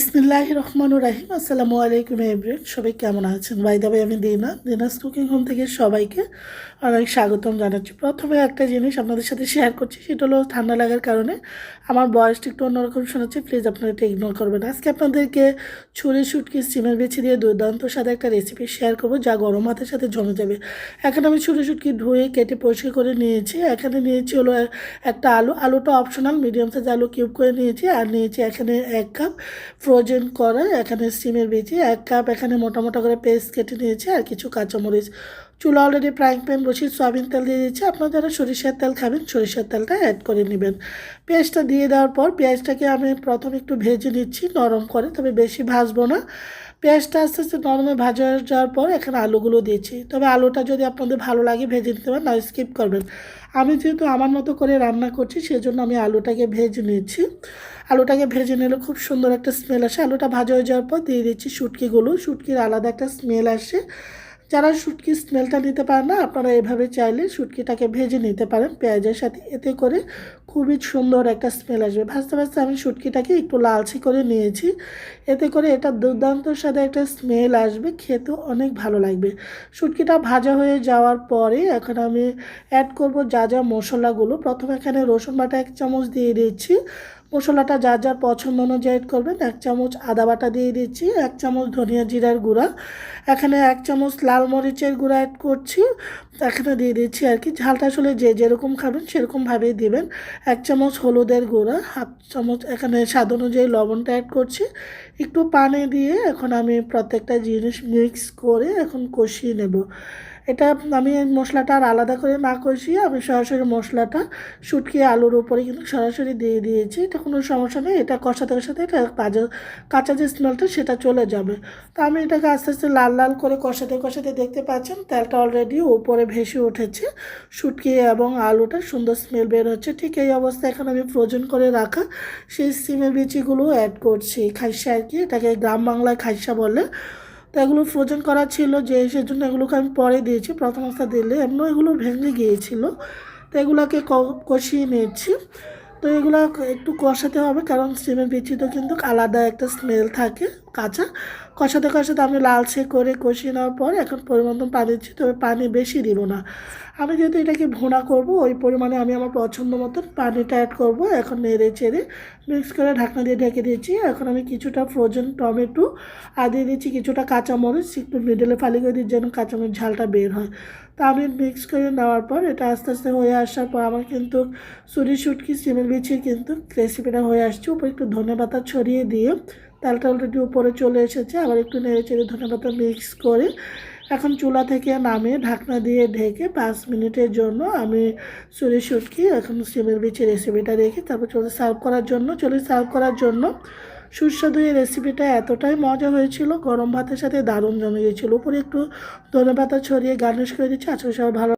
বিসমিল্লাহ রহমান রাহিম। আসসালামু আলাইকুম এভরিন সবাই কেমন আছেন? বাই দাবাই আমি দিনা, দিনাস কুকিং হোম থেকে সবাইকে অনেক স্বাগতম জানাচ্ছি। প্রথমে একটা জিনিস আপনাদের সাথে শেয়ার করছি, সেটা হলো ঠান্ডা লাগার কারণে আমার বয়সটা একটু অন্যরকম শোনাচ্ছে প্লিজ আপনারা এটা ইগনোর করবেন আজকে আপনাদেরকে ছুরি শুটকি স্টিমের বেছে দিয়ে দুর্দান্ত সাথে একটা রেসিপি শেয়ার করব, যা গরম ভাতের সাথে জমে যাবে। এখানে আমি ছুরি, শুটকি ধুয়ে কেটে পরিষ্কার করে নিয়েছি। এখানে নিয়েছি হলো একটা আলু, আলুটা অপশনাল মিডিয়াম সাইজ আলু কিউব করে নিয়েছি, আর নিয়েছি এখানে এক কাপ ফ্রোজেন করা, এখানে স্টিমের বেজে এক কাপ এখানে মোটা মোটা করে পেস্ট কেটে নিয়েছি, আর কিছু কাঁচামরিচ চুলা অলরেডি ফ্রাইং প্যান বসিয়ে সয়াবিন তেল দিয়ে দিচ্ছি আপনারা যারা সরিষার তেল খাবেন, সরিষার তেলটা অ্যাড করে নেবেন। পেঁয়াজটা দিয়ে দেওয়ার পর পেঁয়াজটাকে আমি প্রথমে একটু ভেজে নিচ্ছি, নরম করে, তবে বেশি ভাজবো না। পেঁয়াজটা আস্তে আস্তে নরমে ভাজা যাওয়ার পর এখানে আলুগুলো দিয়েছি। তবে আলুটা যদি আপনাদের ভালো লাগে ভেজে নিতে পারেন না স্কিপ করবেন। আমি যেহেতু আমার মতো করে রান্না করছি, সেজন্য আমি আলুটাকে ভেজে নিচ্ছি। আলুটাকে ভেজে নিলে খুব সুন্দর একটা স্মেল আসে। আলুটা ভাজা হয়ে যাওয়ার পর দিয়ে দিচ্ছি শুটকিগুলো। শুটকির আলাদা একটা স্মেল আসে। যারা শুটকির স্মেলটা নিতে পারেন না, আপনারা এভাবে চাইলে শুটকিটাকে ভেজে নিতে পারেন পেঁয়াজের সাথে। এতে করে খুবই সুন্দর একটা স্মেল আসবে। ভাজতে ভাজতে আমি শুটকিটাকে একটু লালচে করে নিয়েছি। এতে করে এটা দুর্দান্তর সাথে একটা স্মেল আসবে খেতে অনেক ভালো লাগবে। শুটকিটা ভাজা হয়ে যাওয়ার পরে এখন আমি অ্যাড করব যা যা মশলাগুলো। প্রথমে এখানে রসুন বাটা এক চামচ দিয়ে দিচ্ছি। মশলাটা যার যার পছন্দ অনুযায়ী করবেন, এক চামচ আদা বাটা দিয়ে দিচ্ছি, এক চামচ ধনিয়া জিরার গুঁড়া, এখানে এক চামচ লাল মরিচের গুঁড়া অ্যাড করছি, এখানে দিয়ে দিচ্ছি আর কি, ঝালটা আসলে যে যেরকম খাবেন সেরকমভাবেই দিবেন, এক চামচ হলুদের গুঁড়া, হাফ চামচ এখানে স্বাদ অনুযায়ী লবণটা অ্যাড করছি, একটু পানি দিয়ে এখন আমি প্রত্যেকটা জিনিস মিক্স করে এখন কষিয়ে নেব। এটা আমি মশলাটা আর আলাদা করে না কষিয়ে আমি সরাসরি মশলাটা শুটকি আলুর উপরে কিন্তু সরাসরি দিয়ে দিয়েছি। এটা কোনো সমস্যা নেই, এটা কষাতে কষাতে এটা কাঁচা কাঁচা যে স্মেলটা সেটা চলে যাবে। তো আমি এটাকে আস্তে আস্তে লাল লাল করে কষাতে কষাতে দেখতে পাচ্ছেন তেলটা অলরেডি উপরে ভেসে উঠেছে। শুটকি এবং আলুটা সুন্দর স্মেল বের হচ্ছে। ঠিক এই অবস্থায় এখন আমি ফ্রোজেন করে রাখা সেই সিমের বিচিগুলো অ্যাড করছি। খাইসা আর কি, এটাকে গ্রাম বাংলায় খাইসা বলে। তো এগুলো ফ্রোজেন করা ছিল যে সেজন্য এগুলোকে আমি পরে দিয়েছি। প্রথম অবস্থা দিলে এমন এগুলো ভেঙে গিয়েছিল। তো এগুলোকে কষিয়ে নিয়েছি। তো এগুলো একটু কষাতে হবে কারণ সিমের বিচিতে কিন্তু আলাদা একটা স্মেল থাকে। কাঁচা। কষাতে কষাতে আমি লালচে করে কষিয়ে নেওয়ার পর এখন পরিমাণ পানি দিচ্ছি, তবে পানি বেশি দিব না। আমি যেহেতু এটাকে ভুনা করব, ওই পরিমাণে আমি আমার পছন্দ মতন পানিটা অ্যাড করব। এখন নেড়ে চেড়ে মিক্স করে ঢাকনা দিয়ে ঢেকে দিয়েছি এখন আমি কিছুটা ফ্রোজেন টমেটো আর দিয়ে দিচ্ছি কিছুটা কাঁচামরিচ, একটু মিডলে ফালি করে দিচ্ছি যেন কাঁচামরিচ ঝালটা বের হয়। তা আমি মিক্স করে নেওয়ার পর এটা আস্তে আস্তে হয়ে আসার পর আমার কিন্তু সুরি শুটকি, সিমের বিছিয়ে কিন্তু রেসিপিটা হয়ে আসছে। উপরে একটু ধনে পাতা ছড়িয়ে দিয়ে তেলটা অলরেডি উপরে চলে এসেছে, আবার একটু নেড়ে চেড়ে ধনে পাতা মিক্স করে এখন চুলা থেকে নামিয়ে ঢাকনা দিয়ে ঢেকে পাঁচ মিনিটের জন্য আমি সুরি শুটকি এখন সিমের বিচি রেসিপিটা রেখে তারপর চলে সার্ভ করার জন্য চলে সার্ভ করার জন্য সুস্বাদু এই রেসিপিটা এতটাই মজা হয়েছিল, গরম ভাতের সাথে দারুণ জমে গিয়েছিল। উপরে একটু ধনে পাতা ছড়িয়ে গার্নিশ করে দিচ্ছি আজকে সবাই ভালো